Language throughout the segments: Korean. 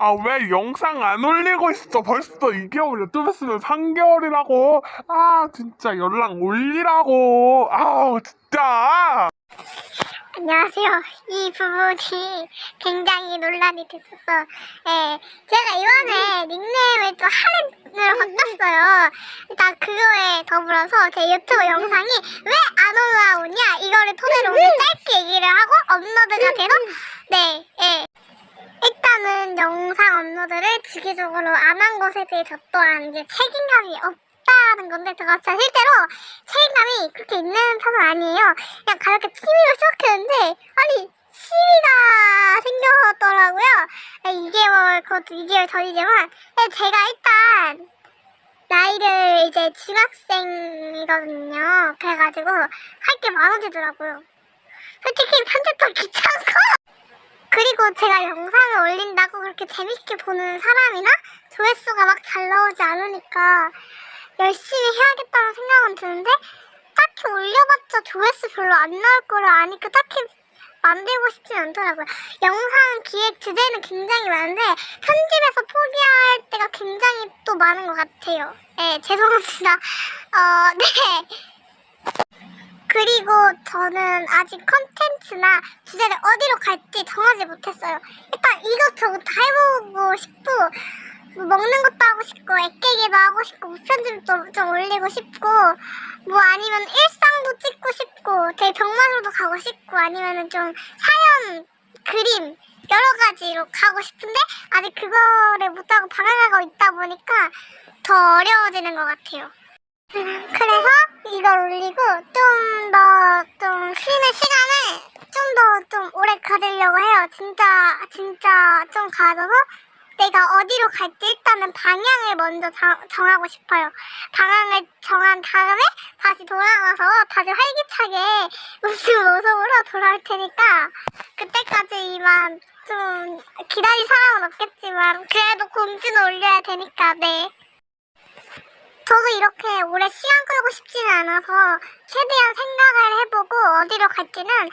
아, 왜 영상 안 올리고 있어? 벌써 2개월 유튜브 쓰면 3개월이라고. 아, 진짜 연락 올리라고. 아우, 진짜. 안녕하세요. 이 부분이 굉장히 논란이 됐었어. 예, 제가 이번에 닉네임을 또 할인을 바꿨어요. 일단 그거에 더불어서 제 유튜브 영상이 왜 안 올라오냐 이거를 토대로 오늘 짧게 얘기를 하고 업로드가 돼서 네, 예. 일단은 영상 업로드를 주기적으로 안 한 것에 대해 저 또한 이제 책임감이 없다는 건데 제가 진짜 실제로 책임감이 그렇게 있는 편은 아니에요. 그냥 가볍게 취미로 시작했는데 아니 취미가 생겼더라고요. 2개월 그것도 2개월 전이지만 근데 제가 일단 나이를 이제 중학생이거든요. 그래가지고 할 게 많아지더라고요. 솔직히 편집도 귀찮고 그리고 제가 영상을 올린다고 그렇게 재밌게 보는 사람이나 조회수가 막 잘 나오지 않으니까 열심히 해야겠다는 생각은 드는데 딱히 올려봤자 조회수 별로 안 나올 거를 아니까 딱히 만들고 싶진 않더라고요. 영상 기획 주제는 굉장히 많은데 편집에서 포기할 때가 굉장히 또 많은 것 같아요. 네, 죄송합니다. 어, 네. 그리고 저는 아직 컨텐츠나 주제를 어디로 갈지 정하지 못했어요. 일단 이것저것 다 해보고 싶고 뭐 먹는 것도 하고 싶고 애깨기도 하고 싶고 무편집도 좀 올리고 싶고 뭐 아니면 일상도 찍고 싶고 제 병마루도 가고 싶고 아니면은 좀 사연 그림 여러 가지로 가고 싶은데 아직 그거를 못하고 방황하고 있다 보니까 더 어려워지는 것 같아요. 그래서 이걸 올리고 좀 더 좀 쉬는 시간을 좀 더 좀 오래 가지려고 해요. 진짜 진짜 좀 가져서 내가 어디로 갈지 일단은 방향을 먼저 자- 정하고 싶어요. 방향을 정한 다음에 다시 돌아가서 다시 활기차게 웃는 모습으로 돌아올 테니까 그때까지만 좀 기다릴 사람은 없겠지만 그래도 공지는 올려야 되니까 네. 저도 이렇게 오래 시간 끌고 싶지는 않아서 최대한 생각을 해보고 어디로 갈지는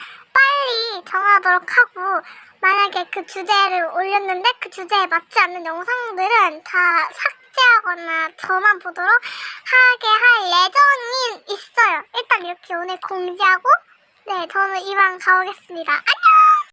빨리 정하도록 하고 만약에 그 주제를 올렸는데 그 주제에 맞지 않는 영상들은 다 삭제하거나 저만 보도록 하게 할 예정이 있어요. 일단 이렇게 오늘 공지하고 네 저는 이만 가보겠습니다. 안녕!